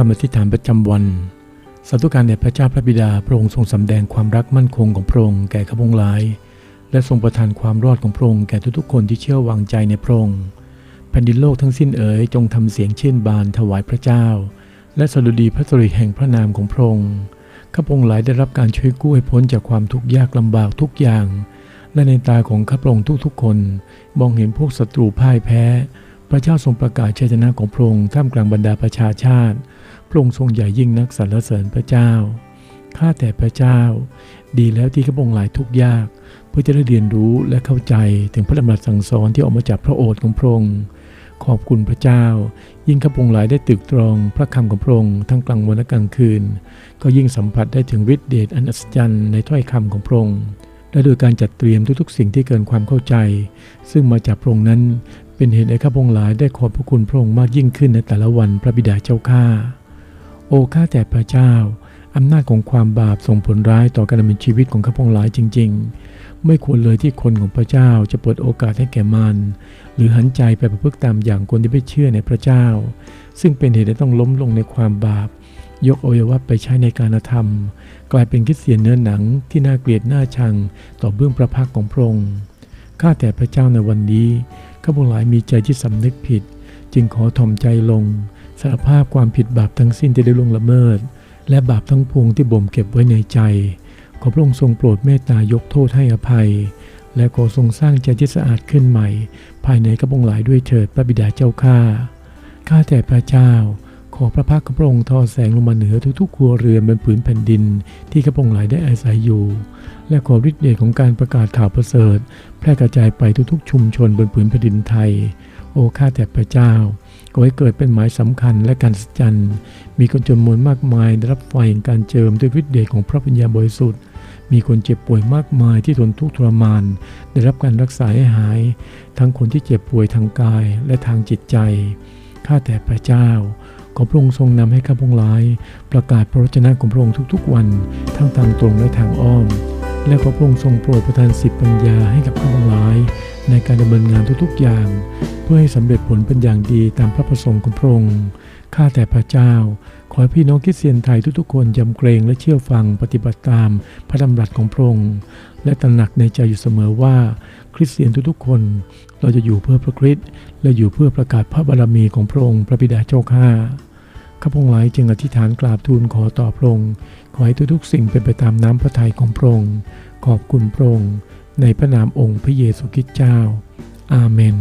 คำอธิษฐานประจำวันสาธุการแด่พระเจ้าพระบิดาพระองค์ทรงสำแดงความรักมั่นคงของพระองค์แก่ข้าพงหลาย และทรงประทานความรอดของพระองค์แก่ทุกๆคนที่เชื่อวางใจในพระองค์แผ่นดินโลกทั้งสิ้นเอ๋ยจงทำเสียงเช่นบานถวายพระเจ้า และสดุดีพระสริแห่งพระนามของพระองค์ข้าพงหลายได้รับการช่วยกู้ให้พ้นจากความทุกข์ยากลำบากทุกอย่าง และในตาของข้าพงทุกๆคน มองเห็นพวกศัตรูพ่ายแพ้ พระเจ้าทรงประกาศชัยชนะของพระองค์ท่ามกลางบรรดาประชาชาติ พระองค์ทรงใหญ่ยิ่งนักสรรเสริญพระเจ้า ข้าแต่พระเจ้า ดีแล้วที่ข้าพงหลายทุกยาก เพื่อจะได้เรียนรู้และเข้าใจถึงพระดำรัสสั่งสอนที่ออกมาจากพระโอษฐ์ของพระองค์ขอบคุณพระเจ้า ยิ่งข้าพงหลายได้ตึกตรองพระคำของพระองค์ทั้งกลางวันและกลางคืน ก็ยิ่งสัมผัสได้ถึงฤทธิเดชอันอัศจรรย์ในถ้อยคำของพระองค์และโดยการจัดเตรียมทุกๆ สิ่งที่เกินความเข้าใจ ซึ่งมาจากพระองค์นั้น เป็นเหตุให้ข้าพงหลายได้ขอบพระคุณพระองค์มากยิ่งขึ้นในแต่ละวันพระบิดาเจ้าข้า โอ้ข้าแต่พระเจ้า อำนาจของความบาปส่งผลร้ายต่อการดำเนินชีวิตของข้าพงหลายจริง ๆ ไม่ควรเลยที่คนของพระเจ้าจะเปิดโอกาสให้แก่มัน หรือหันใจไปประพฤติตามอย่างคนที่ไม่เชื่อในพระเจ้า ซึ่งเป็นเหตุให้ต้องล้มลงในความบาป ยกอวัยวะไปใช้ในการธรรม กลายเป็นคริสเตียนเนื้อหนังที่น่าเกลียดน่าชังต่อเบื้องประพักของพระองค์ข้าแต่พระเจ้าในวันนี้ข้าพงหลายมีใจที่สำนึกผิด จึงขอถ่อมใจลง สารภาพความผิดบาปทั้งสิ้นที่ได้ล่วงละเมิด และบาปทั้งปวงที่บ่มเก็บไว้ในใจ ขอพระองค์ทรงโปรดเมตตายกโทษให้อภัย และขอทรงสร้างใจที่สะอาดขึ้นใหม่ ภายในข้าพงหลายด้วยเถิดพระบิดาเจ้าข้าข้าแต่พระเจ้า ขอพระพักของพระองค์ทอดแสงลงมาเหนือทุกๆครัวเรือนบนผืนแผ่นดิน ที่ข้าพงหลายได้อาศัยอยู่ และขอฤทธิ์เดชของการประกาศข่าวประเสริฐ แพร่กระจายไปทุกๆ ชุมชนบนผืนแผ่นดินไทย โอ้ข้าแต่พระเจ้า ขอให้เกิดเป็นหมายสำคัญและการสัจจันมีคนจำนวนมากมายได้รับไฟแห่งการเจิมด้วยฤทธิ์เดชของพระปัญญาบริสุทธิ์ มีคนเจ็บป่วยมากมายที่ทนทุกข์ทรมาน ได้รับการรักษาให้หาย ทั้งคนที่เจ็บป่วยทางกายและทางจิตใจ ข้าแต่พระเจ้า ขอพระองค์ทรงนำให้ข้าพงหลาย ประกาศพระวจนะของพระองค์ทุกๆวัน ทั้งทางตรงและทางอ้อม และขอพระองค์ทรงโปรดประทานสิบปัญญาให้กับข้าพงหลาย ในการดำเนินงานทุกๆอย่าง พื่อให้สำเร็จผลเป็นอย่างดีตามพระประสงค์ของพระองค์ ข้าแต่พระเจ้า ขอให้พี่น้องคริสเตียนไทยทุกๆคนยำเกรงและเชื่อฟังปฏิบัติตามพระดำรัสของพระองค์ และตระหนักในใจอยู่เสมอว่า คริสเตียนทุกๆคน เราจะอยู่เพื่อพระคริสต์และอยู่เพื่อประกาศพระบารมีของพระองค์พระบิดาเจ้าข้าข้าพงหลายจึงอธิษฐานกราบทูลขอต่อพระองค์ขอให้ทุกๆสิ่งเป็นไปตามน้ำพระทัยของพระองค์ขอบคุณพระองค์ในพระนามองค์พระเยซูคริสต์เจ้า อาเมน